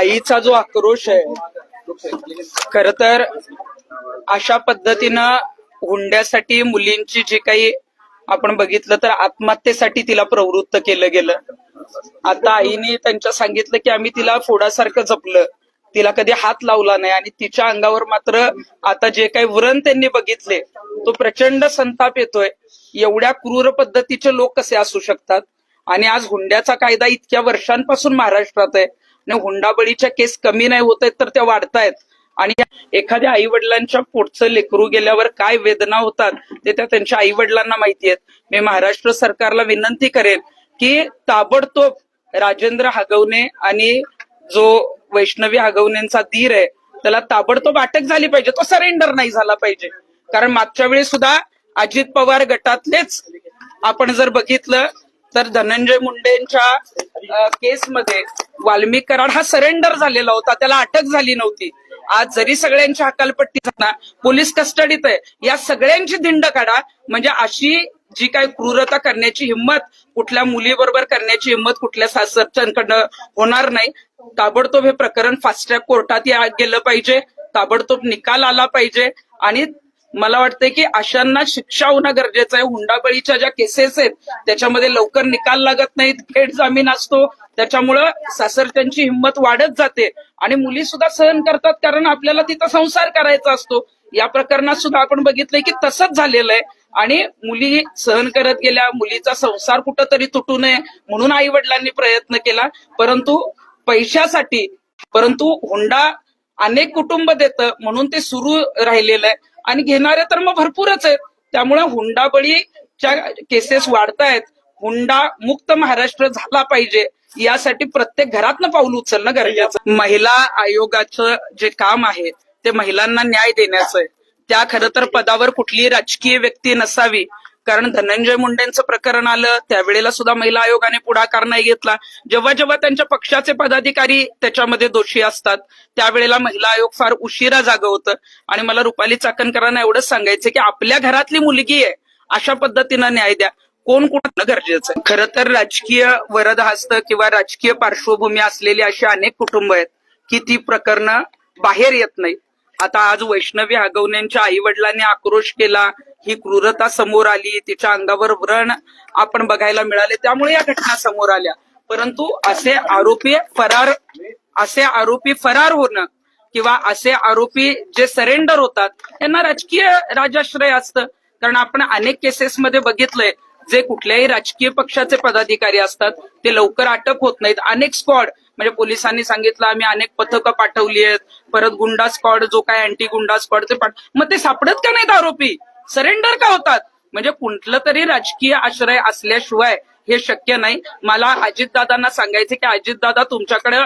आईचा जो आक्रोश आहे खर तर अशा पद्धतीनं हुंड्यासाठी मुलींची जी काही आपण बघितलं तर आत्महत्येसाठी तिला प्रवृत्त केलं गेलं. आता आईने त्यांच्या सांगितलं की आम्ही तिला फोडासारखं जपलं. तिला कधी हात लावला नाही आणि तिच्या अंगावर मात्र आता जे काही व्रण त्यांनी बघितले तो प्रचंड संताप येतोय. एवढ्या क्रूर पद्धतीचे लोक कसे असू शकतात? आणि आज हुंड्याचा कायदा इतक्या वर्षांपासून महाराष्ट्रात आहे. आणि हुंडाबळीच्या केस कमी नाही होत आहेत तर त्या वाढतायत. आणि एखाद्या आई वडिलांच्या पोटचं लेकरू गेल्यावर काय वेदना होतात ते त्या त्यांच्या आई वडिलांना माहिती आहेत. मी महाराष्ट्र सरकारला विनंती करेन की ताबडतोब राजेंद्र हगवणे आणि जो वैष्णवी हगवणेंचा धीर आहे त्याला ताबडतोब अटक झाली पाहिजे. तो सरेंडर नाही झाला पाहिजे. कारण मागच्या वेळी सुद्धा अजित पवार गटातलेच आपण जर बघितलं तर धनंजय मुंडेंच्या केसमध्ये वाल्मिक कराड हा सरेंडर झालेला होता. त्याला अटक झाली नव्हती. आज जरी सगळ्यांची हकालपट्टी झाला पोलीस कस्टडीत आहे. या सगळ्यांची दिंड काढा. म्हणजे अशी जी काय क्रूरता करण्याची हिंमत कुठल्या मुलीबरोबर करण्याची हिंमत कुठल्या सासरच्यांकडनं होणार नाही. ताबडतोब हे प्रकरण फास्ट ट्रॅक कोर्टात या- गेलं पाहिजे. ताबडतोब निकाल आला पाहिजे. आणि मला वाटतंय की अशांना शिक्षा होणं गरजेचं आहे. हुंडाबळीच्या ज्या केसेस आहेत त्याच्यामध्ये लवकर निकाल लागत नाहीत थेट जामीन असतो. त्याच्यामुळं सासरच्यांची हिंमत वाढत जाते. आणि मुली सुद्धा सहन करतात कारण आपल्याला तिथं संसार करायचा असतो. या प्रकरणात सुद्धा आपण बघितलंय की तसंच झालेलं आहे. आणि मुली सहन करत गेल्या मुलीचा संसार कुठंतरी तुटू नये म्हणून आई वडिलांनी प्रयत्न केला. परंतु पैशासाठी परंतु हुंडा अनेक कुटुंब देतं म्हणून ते सुरू राहिलेलं आहे. आणि घेणारे तर मग भरपूरच आहेत. त्यामुळे हुंडाबळीच्या केसेस वाढतायत हुंडा मुक्त महाराष्ट्र झाला पाहिजे. यासाठी प्रत्येक घरातनं पाऊल उचलणं गरजेचं महिला आयोगाचं जे काम आहे ते महिलांना न्याय देण्याचं आहे. त्या खरं तर पदावर कुठलीही राजकीय व्यक्ती नसावी. कारण धनंजय मुंडेंचं प्रकरण आलं त्यावेळेला सुद्धा महिला आयोगाने पुढाकार नाही घेतला. जेव्हा जेव्हा त्यांच्या पक्षाचे पदाधिकारी त्याच्यामध्ये दोषी असतात त्यावेळेला महिला आयोग फार उशिरा जाग होतं. आणि मला रुपाली चाकणकरांना एवढंच सांगायचं की आपल्या घरातली मुलगी आहे अशा पद्धतीनं न्याय द्या. कोण कोण गरजेचं? आहे खरं तर राजकीय वरदहस्त किंवा राजकीय पार्श्वभूमी असलेली अशी अनेक कुटुंब आहेत की ती प्रकरणं बाहेर येत नाही आता आज वैष्णवी आगवण्यांच्या आई वडिलांनी आक्रोश केला. ही क्रूरता समोर आली तिच्या अंगावर व्रण आपण बघायला मिळाले त्यामुळे या घटना समोर आल्या. परंतु असे आरोपी फरार असे आरोपी फरार होणं किंवा असे आरोपी जे सरेंडर होतात यांना राजकीय राजाश्रय असतं. कारण आपण अनेक केसेसमध्ये बघितलंय जे कुठल्याही राजकीय पक्षाचे पदाधिकारी असतात ते लवकर अटक होत नाहीत. अनेक स्क्वॉड म्हणजे पोलिसांनी सांगितलं आम्ही अनेक पथकं पाठवली आहेत. परत गुंडा स्क्वॉड जो काय अँटी गुंडा स्क्वॉड ते पाठ मग ते सापडत का नाहीत आरोपी? सरेंडर का होतात? म्हणजे कुठलं तरी राजकीय आश्रय असल्याशिवाय हे शक्य नाही. मला अजितदादांना सांगायचे की अजितदादा तुमच्याकडे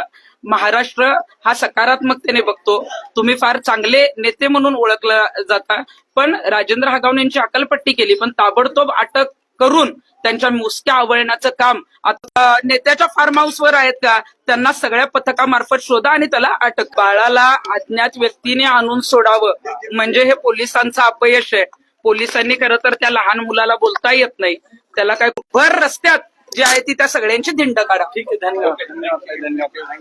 महाराष्ट्र हा सकारात्मकतेने बघतो. तुम्ही फार चांगले नेते म्हणून ओळखला जाता. पण राजेंद्र हगावणेंची अकलपट्टी केली पण ताबडतोब अटक करून त्यांच्या मुसक्या आवळण्याचं काम. आता नेत्याच्या फार्म हाऊसवर आहेत का? त्यांना सगळ्या पथकामार्फत शोधा आणि त्याला अटक. बाळाला अज्ञात व्यक्तीने आणून सोडावं. म्हणजे हे पोलिसांचं अपयश आहे. पोलिसांनी खरं तर त्या लहान मुलाला बोलता येत नाही. त्याला काय भर रस्त्यात जी आहे ती त्या सगळ्यांची धिंड काढा. ठीक आहे धन्यवाद. धन्यवाद.